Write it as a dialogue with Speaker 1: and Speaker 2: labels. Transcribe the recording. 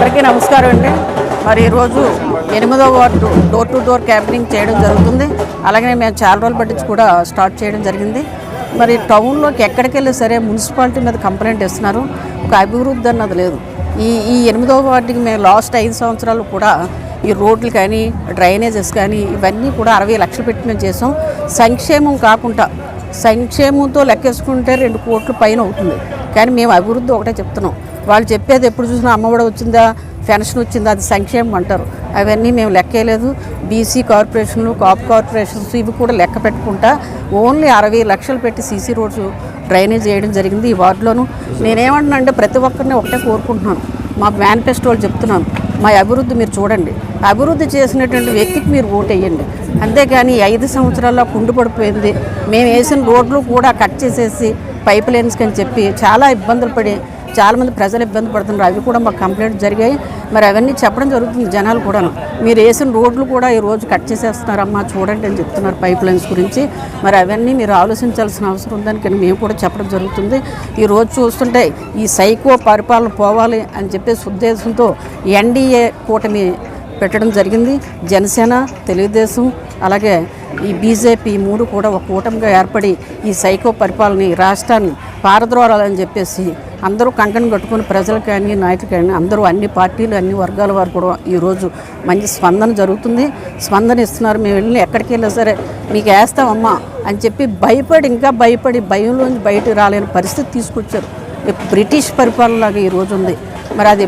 Speaker 1: నమస్కారం అండి. మరి ఈరోజు ఎనిమిదో ward door to door camping చేయడం జరుగుతుంది. అలాగే మేము చాలా రోజులు పట్టించి కూడా స్టార్ట్ చేయడం జరిగింది. మరి టౌన్లోకి ఎక్కడికి వెళ్ళి సరే మున్సిపాలిటీ మీద కంప్లైంట్ ఇస్తున్నారు ఒక అభివృద్ధి అన్నది లేదు. ఈ ఈ ఎనిమిదో వార్డుకి మేము లాస్ట్ ఐదు సంవత్సరాలు కూడా ఈ రోడ్లు కానీ డ్రైనేజెస్ కానీ ఇవన్నీ కూడా అరవై లక్షలు పెట్టి మేము చేసాం. సంక్షేమం కాకుండా సంక్షేమంతో లెక్కేసుకుంటే రెండు కోట్ల పైన అవుతుంది. కానీ మేము అభివృద్ధి ఒకటే చెప్తున్నాం. వాళ్ళు చెప్పేది ఎప్పుడు చూసినా అమ్మఒడి వచ్చిందా పెన్షన్ వచ్చిందా అది సంక్షేమం అంటారు. అవన్నీ మేము లెక్కేయలేదు. బీసీ కార్పొరేషన్లు కాప్ కార్పొరేషన్స్ ఇవి కూడా లెక్క పెట్టుకుంటా ఓన్లీ అరవై లక్షలు పెట్టి సీసీ రోడ్స్ డ్రైనేజ్ చేయడం జరిగింది ఈ వార్డులోను. నేనేమంటున్నా అంటే ప్రతి ఒక్కరిని ఒకటే కోరుకుంటున్నాను. మా మేనిఫెస్టోలు చెప్తున్నాను. మా అభివృద్ధి మీరు చూడండి. అభివృద్ధి చేసినటువంటి వ్యక్తికి మీరు ఓటు వేయండి. అంతేగాని ఐదు సంవత్సరాల్లో కుండు పడిపోయింది. మేము వేసిన రోడ్లు కూడా కట్ చేసేసి పైప్ లైన్స్ అని చెప్పి చాలా ఇబ్బందులు పడి చాలామంది ప్రజలు ఇబ్బంది పడుతున్నారు. అవి కూడా మాకు కంప్లైంట్ జరిగాయి. మరి అవన్నీ చెప్పడం జరుగుతుంది జనాలు కూడా మీరు వేసిన రోడ్లు కూడా ఈ రోజు కట్ చేసేస్తున్నారమ్మా చూడండి అని చెప్తున్నారు పైప్ లైన్స్ గురించి. మరి అవన్నీ మీరు ఆలోచించాల్సిన అవసరం ఉందని కానీ మేము కూడా చెప్పడం జరుగుతుంది. ఈ రోజు చూస్తుంటే ఈ సైకో పరిపాలన పోవాలి అని చెప్పేసి ఉద్దేశంతో ఎన్డీఏ కూటమి పెట్టడం జరిగింది. జనసేన తెలుగుదేశం అలాగే ఈ బీజేపీ ఈ మూడు కూడా ఒక కూటమిగా ఏర్పడి ఈ సైకో పరిపాలన ఈ రాష్ట్రాన్ని పారద్రోరాలని చెప్పేసి అందరూ కంకణం కట్టుకుని ప్రజలు కానీ నాయకులు కానీ అందరూ అన్ని పార్టీలు అన్ని వర్గాల వారు కూడా ఈరోజు మంచి స్పందన జరుగుతుంది. స్పందన ఇస్తున్నారు. మేము వెళ్ళి ఎక్కడికి వెళ్ళినా సరే మీకు వేస్తామమ్మా అని చెప్పి భయపడి ఇంకా భయపడి భయంలోంచి బయటకు రాలేని పరిస్థితి తీసుకొచ్చారు. బ్రిటిష్ పరిపాలనలాగా ఈరోజు ఉంది. మరి అది